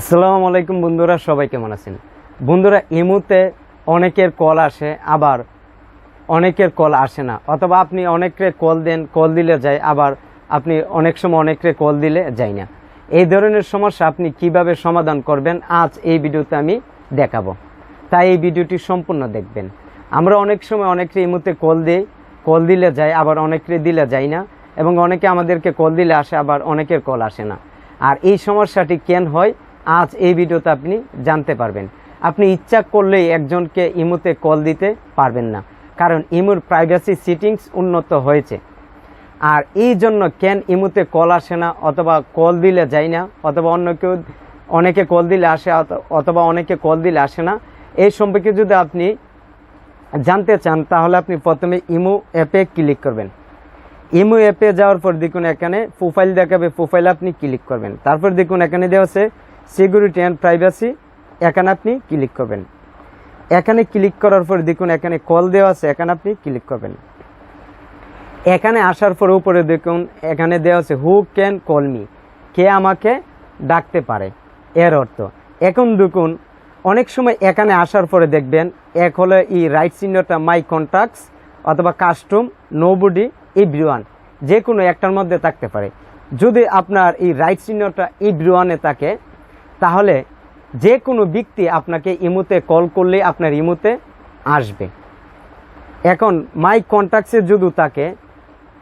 আসসালামু আলাইকুম বন্ধুরা, সবাই কেমন আছেন? বন্ধুরা ইমুতে অনেকের কল আসে, আবার অনেকের কল আসে না। অথবা আপনি অনেকরে কল দেন, কল দিলে যায়, আবার আপনি অনেক সময় অনেকরে কল দিলে যায় না। এই ধরনের সমস্যা আপনি কীভাবে সমাধান করবেন, আজ এই ভিডিওতে আমি দেখাবো। তাই এই ভিডিওটি সম্পূর্ণ দেখবেন। আমরা অনেক সময় অনেকরে ইমুতে কল দিই, কল দিলে যায়, আবার অনেকরে দিলে যায় না, এবং অনেকে আমাদেরকে কল দিলে আসে, আবার অনেকের কল আসে না। আর এই সমস্যাটি কেন হয়? আজ এই ভিডিওতে আপনি জানতে পারবেন। আপনি ইচ্ছা করলেই একজনকে ইমুতে কল দিতে পারবেন না, কারণ ইমুর প্রাইভেসি সিটিংস উন্নত হয়েছে। আর এই জন্য কেন ইমুতে কল আসে না অথবা কল দিলে যায় না, অথবা অন্য কেউ অনেকে কল দিলে আসে অথ- অথবা অনেকে কল দিলে আসে না, এই সম্পর্কে যদি আপনি জানতে চান, তাহলে আপনি প্রথমে ইমু অ্যাপে ক্লিক করবেন। ইমো অ্যাপে যাওয়ার পর দেখুন এখানে প্রোফাইল দেখাবে প্রোফাইল আপনি ক্লিক করবেন। তারপর দেখুন এখানে দেওয়া আছে সিকিউরিটি অ্যান্ড প্রাইভেসি, এখানে আপনি ক্লিক করবেন। এখানে ক্লিক করার পর দেখুন এখানে কল দেওয়া আছে, এখানে আপনি ক্লিক করবেন। এখানে আসার পর উপরে দেখুন, এখানে দেওয়া আছে হু ক্যান কল মি কে আমাকে ডাকতে পারে, এর অর্থ। এখন দেখুন, অনেক সময় এখানে আসার পরে দেখবেন, এক হলো এই রাইট চিহ্নটা মাই কন্ট্যাক্টস অথবা কাস্টম নোবডি ইব্রিওয়ান যে কোনো একটার মধ্যে থাকতে পারে। যদি আপনার এই রাইট চিহ্নটা ইব্রিওয়ানে থাকে তাহলে যে কোনো ব্যক্তি আপনাকে ইমুতে কল করলে আপনার ইমুতে আসবে। এখন মাই কন্ট্যাক্টসে যদি তাকে,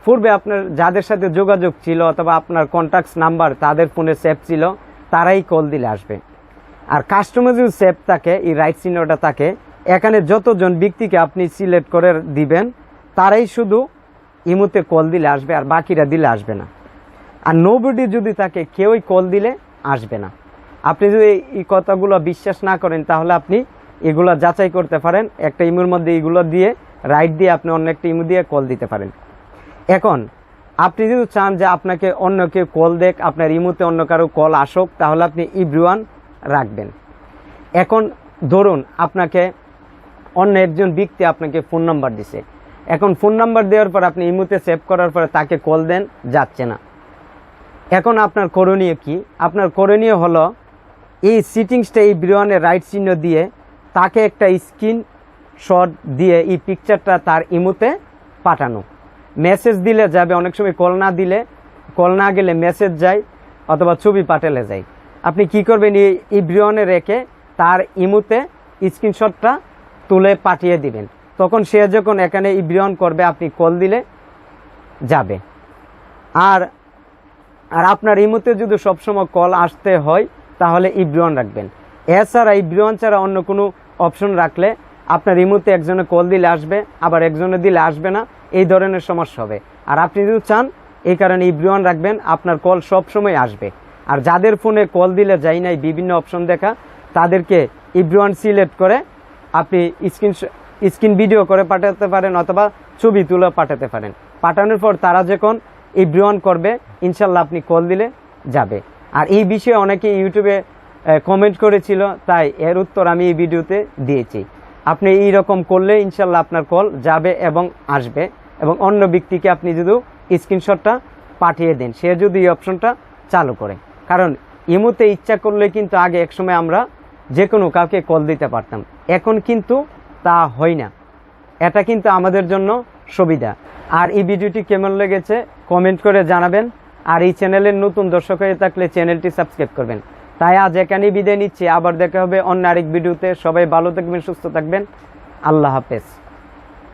পূর্বে আপনার যাদের সাথে যোগাযোগ ছিল অথবা আপনার কন্ট্যাক্টস নাম্বার তাদের ফোনে সেভ ছিল, তারাই কল দিলে আসবে। আর কাস্টমার যদি সেভ থাকে এই রাইট চিহ্নটা থাকে এখানে যতজন ব্যক্তিকে আপনি সিলেক্ট করে দিবেন, তারাই শুধু ইমুতে কল দিলে আসবে আর বাকিরা দিলে আসবে না। আর নোবডি যদি থাকে কেউই কল দিলে আসবে না। আপনি যদি এই কথাগুলো বিশ্বাস না করেন, তাহলে আপনি এগুলো যাচাই করতে পারেন। একটা ইমুর মধ্যে এগুলো দিয়ে, রাইট দিয়ে আপনি অন্য একটা ইমু দিয়ে কল দিতে পারেন। এখন, আপনি যদি চান যে আপনাকে অন্য কেউ কল দেখ আপনার ইমুতে অন্য কারও কল আসুক, তাহলে আপনি ইব্রুয়ান রাখবেন। এখন ধরুন আপনাকে অন্য একজন ব্যক্তি আপনাকে ফোন নাম্বার দিছে। এখন ফোন নাম্বার দেওয়ার পর আপনি ইমুতে সেভ করার পরে তাকে কল দেন, যাচ্ছে না। এখন আপনার করণীয় কি? আপনার করণীয় হলো এই সিটিংসটা, এই বিরোয়ানের রাইট চিহ্ন দিয়ে তাকে একটা স্ক্রিন শট দিয়ে এই পিকচারটা তার ইমুতে পাঠানো। মেসেজ দিলে যাবে, অনেক সময় কল না দিলে কল না গেলে মেসেজ যায় অথবা ছবি পাঠালে যায়। আপনি কি করবেন, এই বিরোয়ানে রেখে তার ইমুতে স্ক্রিনশটটা তুলে পাঠিয়ে দিবেন। তখন সে যখন এখানে এই ইব্রিয়ন করবে, আপনি কল দিলে যাবে। আর আর আপনার ইমুতে যদি সবসময় কল আসতে হয় তাহলে ইব্রিয়ন রাখবেন। এছাড়া ইব্রিয়ন ছাড়া অন্য কোনো অপশন রাখলে আপনার ইমুতে একজনে কল দিলে আসবে, আবার একজনে দিলে আসবে না, এই ধরনের সমস্যা হবে। আর আপনি যদি চান, এই কারণে ইব্রিয়ন রাখবেন, আপনার কল সব সময় আসবে। আর যাদের ফোনে কল দিলে যাই নাই, বিভিন্ন অপশন দেখা, তাদেরকে ইব্রিয়ন সিলেক্ট করে আপনি স্ক্রিন স্ক্রিন ভিডিও করে পাঠাতে পারেন অথবা ছবি তুলে পাঠাতে পারেন। পাঠানোর পর তারা যখন ইব্রিয়ন করবে, ইনশাল্লাহ আপনি কল দিলে যাবে। আর এই বিষয়ে অনেকে ইউটিউবে কমেন্ট করেছিল, তাই এর উত্তর আমি এই ভিডিওতে দিয়েছি। আপনি এই রকম করলে ইনশাল্লাহ আপনার কল যাবে এবং আসবে এবং অন্য ব্যক্তিকে আপনি যদি স্ক্রিনশটটা পাঠিয়ে দেন, সে যদি এই অপশনটা চালু করে। কারণ ইমুতে ইচ্ছা করলে কিন্তু আগে একসময় আমরা যে কোনো কাউকে কল দিতে পারতাম। এখন কিন্তু তা হয় না। এটা কিন্তু আমাদের জন্য সুবিধা। আর এই ভিডিওটি কেমন লেগেছে কমেন্ট করে জানাবেন। আর এই চ্যানেলের নতুন দর্শক হয়ে থাকলে চ্যানেলটি সাবস্ক্রাইব করবেন। তাই আজ এখানেই বিদায় নিচ্ছি। আবার দেখা হবে অন্য আরেক ভিডিওতে। সবাই ভালো থাকবেন, সুস্থ থাকবেন। আল্লাহ হাফেজ।